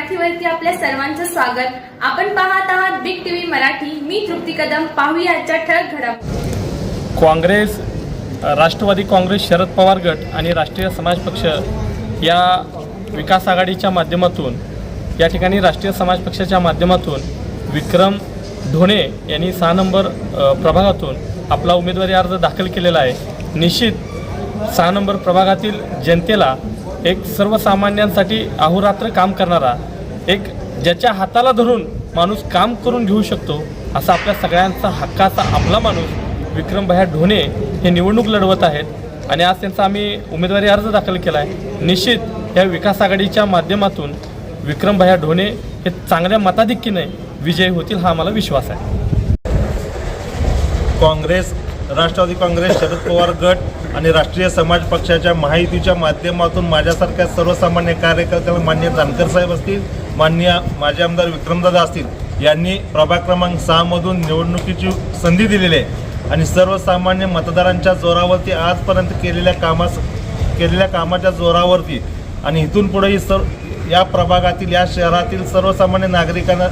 मराठीवरती आपल्या सर्वांचं स्वागत. आपण पाहत आहात बिग टीव्ही मराठी. मी तृप्ती कदम. पाहूया आजच्या ठळक घडामोडी. काँग्रेस राष्ट्रवादी काँग्रेस शरद पवार गट आणि राष्ट्रीय समाज पक्ष या विकास आघाडीच्या माध्यमातून या ठिकाणी राष्ट्रीय समाज पक्षाच्या माध्यमातून विक्रम ढोणे यांनी सहा नंबर प्रभागातून आपला उमेदवारी अर्ज दाखल केलेला आहे. निश्चित सहा नंबर प्रभागातील जनतेला एक सर्वसामान्यांसाठी अहोरात्र काम करणारा एक ज्याच्या हाताला धरून माणूस काम करून घेऊ शकतो असा आपल्या सगळ्यांचा हक्काचा आपला माणूस विक्रमभया ढोणे हे निवडणूक लढवत आहेत. आणि आज त्यांचा आम्ही उमेदवारी अर्ज दाखल केला आहे निश्चित या विकास आघाडीच्या माध्यमातून विक्रमभया ढोणे हे चांगल्या मताधिक्कीने विजयी होतील हा आम्हाला विश्वास आहे. काँग्रेस राष्ट्रवादी काँग्रेस शरद पवार गट आणि राष्ट्रीय समाज पक्षाच्या माहितीच्या माध्यमातून माझ्यासारख्या सर्वसामान्य कार्यकर्त्याला मान्य जानकर साहेब असतील मान्य माजी आमदार विक्रमदादा असतील यांनी प्रभाग क्रमांक सहामधून निवडणुकीची संधी दिलेली आहे. आणि सर्वसामान्य मतदारांच्या जोरावरती आजपर्यंत केलेल्या कामास केलेल्या कामाच्या जोरावरती आणि इथून पुढेही सर या प्रभागातील या शहरातील सर्वसामान्य नागरिकांना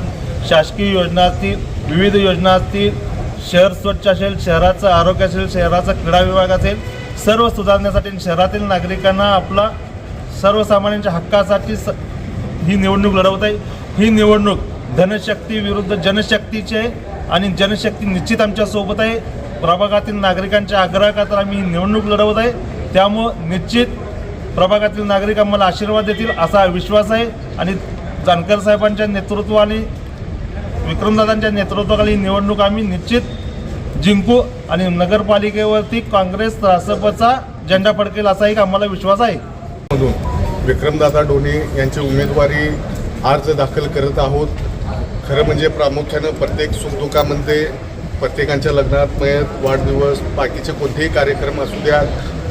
शासकीय योजना असतील विविध योजना असतील शहर स्वच्छ असेल शहराचं आरोग्य असेल शहराचा क्रीडा विभाग असेल सर्व सुधारण्यासाठी शहरातील नागरिकांना आपला सर्वसामान्यांच्या हक्कासाठी स ही निवडणूक लढवत आहे. ही निवडणूक धनशक्ती विरुद्ध जनशक्तीची आहे आणि जनशक्ती निश्चित आमच्यासोबत आहे. प्रभागातील नागरिकांच्या आग्रहाखातर आम्ही ही निवडणूक लढवत आहे. त्यामुळं निश्चित प्रभागातील नागरिक आम्हाला आशीर्वाद देतील असा विश्वास आहे. आणि जानकर साहेबांच्या नेतृत्वाने विक्रमदादांच्या नेतृत्वाखाली ही निवडणूक आम्ही निश्चित जिंकू आणि नगरपालिकेवरती काँग्रेस रासपचा झेंडा फडकेल असा एक आम्हाला विश्वास आहे. विक्रमदादा डोणे यांची उमेदवारी अर्ज दाखल करत आहोत. खरं म्हणजे प्रामुख्यानं प्रत्येक सुखदुःखामध्ये प्रत्येकांच्या लग्नात मयत वाढदिवस बाकीचे कोणतेही कार्यक्रम असू द्या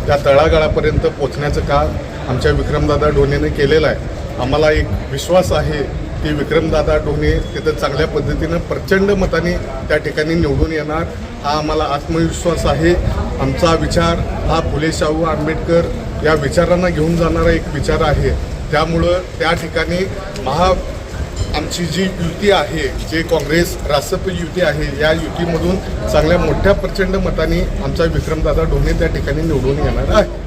त्या तळागाळापर्यंत पोचण्याचं काम आमच्या विक्रमदादा डोणेने केलेलं आहे. आम्हाला एक विश्वास आहे की विक्रमदादा डोणे तिथं चांगल्या पद्धतीनं प्रचंड मताने त्या ठिकाणी निवडून येणार. हा आम्हाला आत्मविश्वास आहे. आमचा विचार हा फुले शाहू आंबेडकर या विचारांना घेऊन जाणारा एक विचार आहे. त्यामुळं त्या ठिकाणी महा आमची जी युती आहे जे काँग्रेस रासप युती आहे या युतीमधून चांगल्या मोठ्या प्रचंड मताने आमचा विक्रमदादा ढोणे त्या ठिकाणी निवडून येणार आहे.